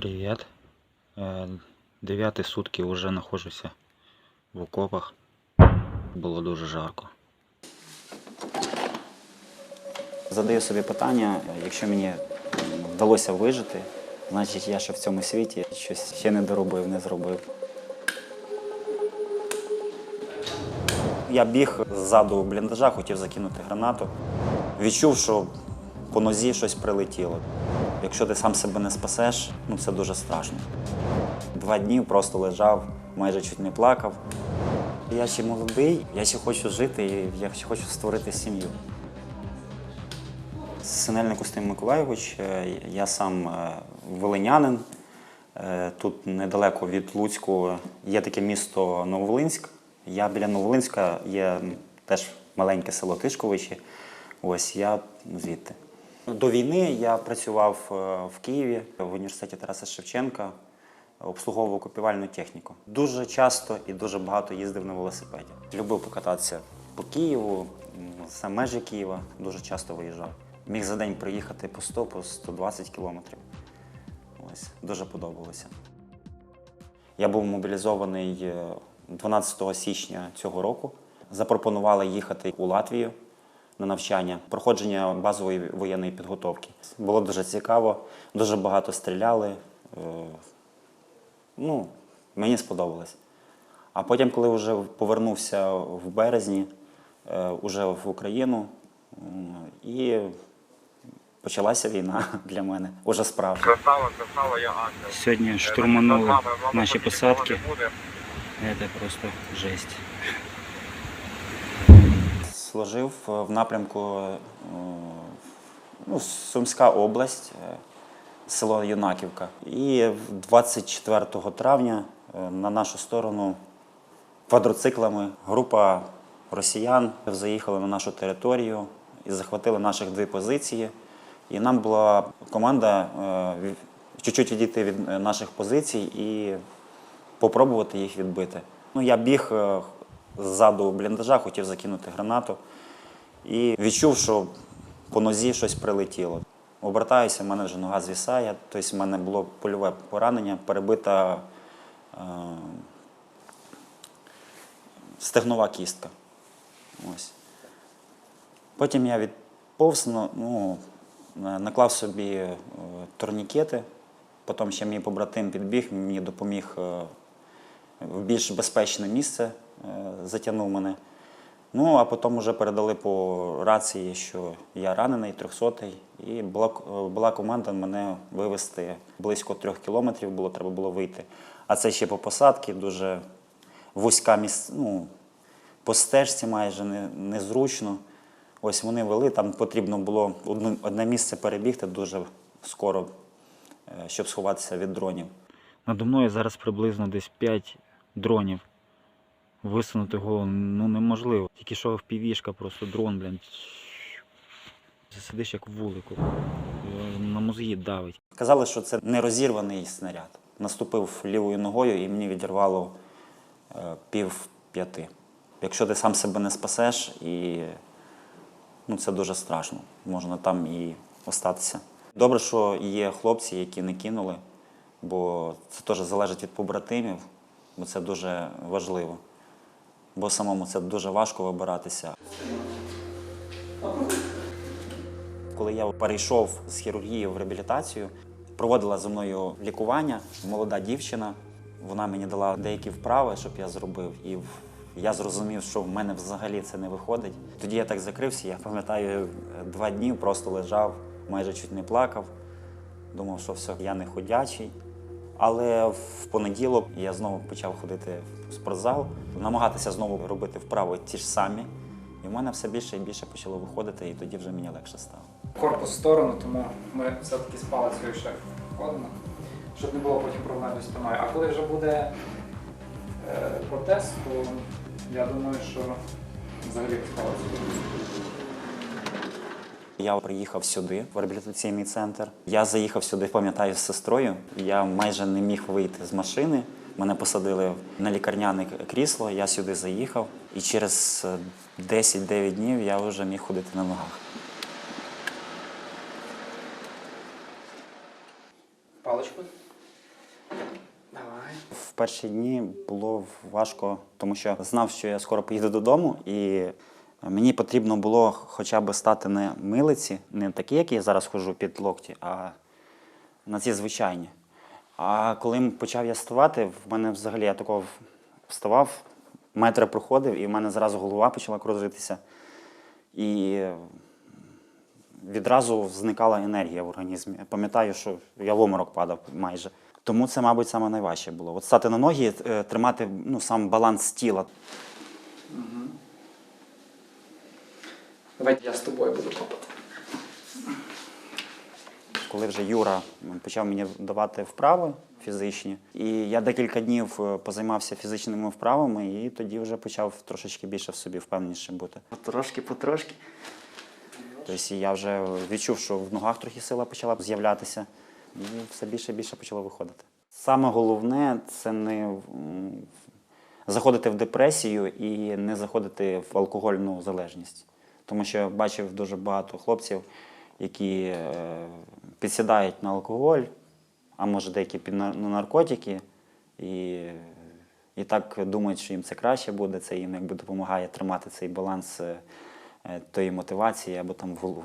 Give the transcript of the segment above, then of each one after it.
Привет. Э, Дев'яті сутки вже знаходжуся в окопах. Було дуже жарко. Задаю собі питання, якщо мені вдалося вижити, значить я ще в цьому світі щось ще не доробив, не зробив. Я біг ззаду бліндажа, хотів закинути гранату. Відчув, що по нозі щось прилетіло. Якщо ти сам себе не спасеш, ну це дуже страшно. Два дні просто лежав, майже чуть не плакав. Я ще молодий, я ще хочу жити, і я ще хочу створити сім'ю. Синельник Устим Миколайович, е, я сам е, волинянин. Е, Тут недалеко від Луцьку є таке місто Нововолинськ. Я біля Нововолинська є теж маленьке село Тишковичі. Ось я звідти. До війни я працював е, в Києві в університеті Тараса Шевченка, обслуговував копівальну техніку. Дуже часто і дуже багато їздив на велосипеді. Любив покататися по Києву, за межі Києва, дуже часто виїжджав. Міг за день проїхати по 100, по 120 кілометрів. Ось, дуже подобалося. Я був мобілізований е, 12 січня цього року. Запропонували їхати у Латвію на навчання, проходження базової воєнної підготовки. Було дуже цікаво, дуже багато стріляли. Е, Ну, мені сподобалось. А потім, коли вже повернувся в березні, е, уже в Україну, і почалася війна для мене, уже справжня. Красава, красава, я ангел. Сьогодні Е, штурманули наші посадки. Це просто жесть. Служив е, в напрямку е, ну, Сумська область, е, село Юнаківка. І 24 травня на нашу сторону квадроциклами група росіян заїхали на нашу територію і захватили наших дві позиції. І нам була команда чуть-чуть відійти від наших позицій і попробувати їх відбити. Ну, я біг ззаду бліндажа, хотів закинути гранату і відчув, що по нозі щось прилетіло. Обертаюся, в мене вже нога звісає, тобто в мене було польове поранення, перебита е, стегнова кістка. Ось. Потім я відповз, ну, ну, наклав собі е, турнікети. Потім ще мій побратим підбіг, мені допоміг е, в більш безпечне місце, е, затягнув мене. Ну, а потім вже передали по рації, що я ранений, трьохсотий. І була, е, була команда мене вивезти близько трьох кілометрів, було, треба було вийти. А це ще по посадці, дуже вузька міс... ну, по стежці майже не, незручно. Ось вони вели, там потрібно було одне, одне місце перебігти дуже скоро, е, щоб сховатися від дронів. Надо мною зараз приблизно десь 5 дронів. Висунути голову ну неможливо. Тільки що в півішка, просто дрон, блін. Сидиш як в вулику. На мозги давить. Казали, що це нерозірваний снаряд. Наступив лівою ногою і мені відірвало е, пів п'яти. Якщо ти сам себе не спасеш, і ну, це дуже страшно. Можна там і остатися. Добре, що є хлопці, які не кинули, бо це теж залежить від побратимів, бо це дуже важливо. Бо самому це дуже важко вибиратися. Коли я перейшов з хірургії в реабілітацію, проводила зі мною лікування молода дівчина. Вона мені дала деякі вправи, щоб я зробив. І я зрозумів, що в мене взагалі це не виходить. Тоді я так закрився. Я пам'ятаю, два дні просто лежав, майже чуть не плакав. Думав, що все, я не ходячий. Але в понеділок я знову почав ходити в спортзал, намагатися знову робити вправи ті ж самі. І в мене все більше і більше почало виходити, і тоді вже мені легше стало. корпус в сторону, тому ми все-таки з палицею ще ходимо, щоб не було потім проблем зі спиною. А коли вже буде е, протез, то я думаю, що взагалі з палицею. Я приїхав сюди, в реабілітаційний центр. Я заїхав сюди, пам'ятаю, з сестрою. Я майже не міг вийти з машини. Мене посадили на лікарняне крісло, я сюди заїхав. І через е, 10-9 днів я вже міг ходити на ногах. Паличку. В перші дні було важко, тому що знав, що я скоро поїду додому, і мені потрібно було хоча б стати на милиці, не такі, які я зараз ходжу під локті, а на ці звичайні. А коли почав я ставати, в мене взагалі я такого вставав, метри проходив, і в мене зразу голова почала кружитися. І відразу зникала енергія в організмі. Я пам'ятаю, що я в оморок падав майже. Тому це, мабуть, найважче було. От стати на ноги, е, тримати ну, сам баланс тіла. Давай я з тобою буду копати. Коли вже Юра почав мені давати вправи фізичні, і я декілька днів е, позаймався фізичними вправами, і тоді вже почав трошечки більше в собі впевненіше бути. Трошки потрошки. Тобто я вже відчув, що в ногах трохи сила почала з'являтися, і все більше і більше почало виходити. Саме головне це не заходити в депресію і не заходити в алкогольну залежність. Тому що я бачив дуже багато хлопців, які е, підсідають на алкоголь, а може деякі на на наркотики, і, і так думають, що їм це краще буде, це їм якби допомагає тримати цей баланс е, е, тої мотивації, або там в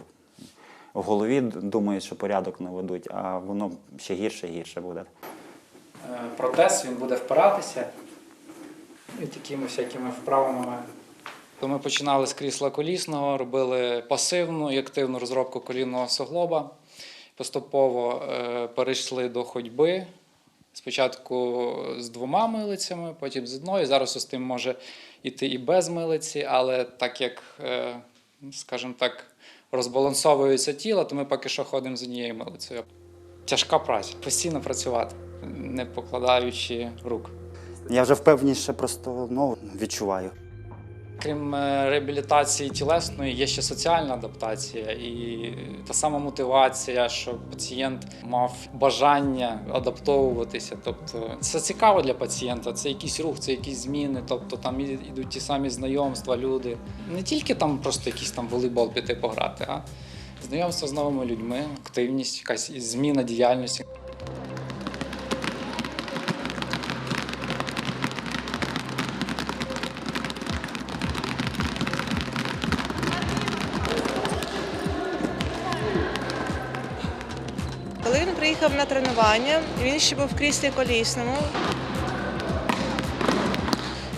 в голові думають, що порядок наведуть, а воно ще гірше і гірше буде. Е, Протез він буде впиратися і такими всякими вправами. То ми починали з крісла колісного, робили пасивну і активну розробку колінного суглоба. Поступово е, перейшли до ходьби. Спочатку з двома милицями, потім з одною. Зараз ось тим може йти і без милиці, але так як, е, скажімо так, розбалансовується тіло, то ми поки що ходимо з однією милицею. Тяжка праця, постійно працювати, не покладаючи рук. Я вже впевніше просто ну, відчуваю. Крім е, реабілітації тілесної, є ще соціальна адаптація і та сама мотивація, щоб пацієнт мав бажання адаптовуватися. Тобто це цікаво для пацієнта, це якийсь рух, це якісь зміни. Тобто там ідуть ті самі знайомства, люди. Не тільки там просто якийсь там волейбол піти пограти, а знайомство з новими людьми, активність, якась зміна діяльності. Приїхав на тренування, він ще був в кріслі колісному.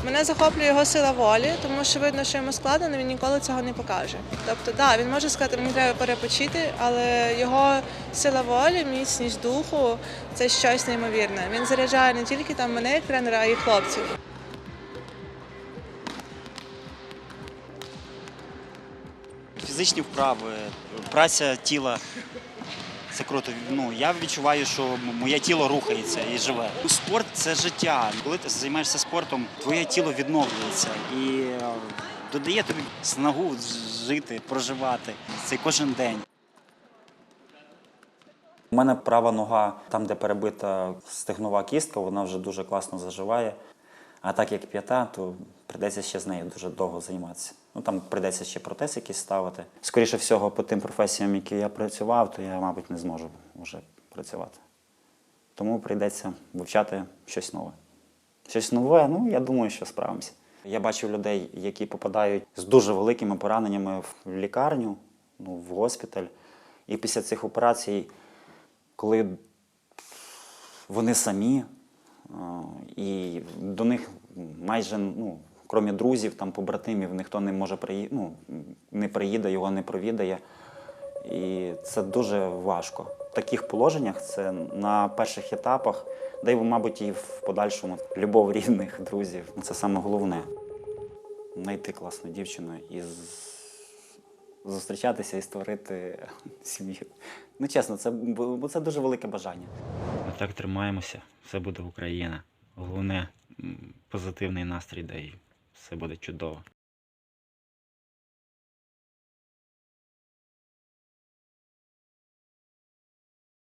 Мене захоплює його сила волі, тому що видно, що йому складно, але він ніколи цього не покаже. Тобто, так, він може сказати, мені треба перепочити, але його сила волі, міцність духу це щось неймовірне. Він заряджає не тільки там мене як тренера, а й хлопців. Фізичні вправи, праця тіла. Це круто. Ну, я відчуваю, що моє тіло рухається і живе. Ну, Спорт це життя. Коли ти займаєшся спортом, твоє тіло відновлюється і е, додає тобі снагу жити, проживати цей кожен день. У мене права нога, там, де перебита стегнова кістка, вона вже дуже класно заживає. А так як п'ята, то прийдеться ще з нею дуже довго займатися. Ну там прийдеться ще протез якийсь ставити. Скоріше всього, по тим професіям, які я працював, то я, мабуть, не зможу вже працювати. Тому прийдеться вивчати щось нове. Щось нове, ну я думаю, що справимося. Я бачив людей, які попадають з дуже великими пораненнями в лікарню, ну, в госпіталь. І після цих операцій, коли вони самі, і до них майже, ну, крім друзів, там, побратимів, ніхто не може приї... ну, не приїде, його не провідає. І це дуже важко. В таких положеннях це на перших етапах, де й, мабуть, і в подальшому любов рідних, друзів. Ну, Це саме головне. Знайти класну дівчину і зустрічатися і створити сім'ю. Ну, чесно, це, це дуже велике бажання. Так тримаємося, все буде Україна. Головне позитивний настрій, да і все буде чудово.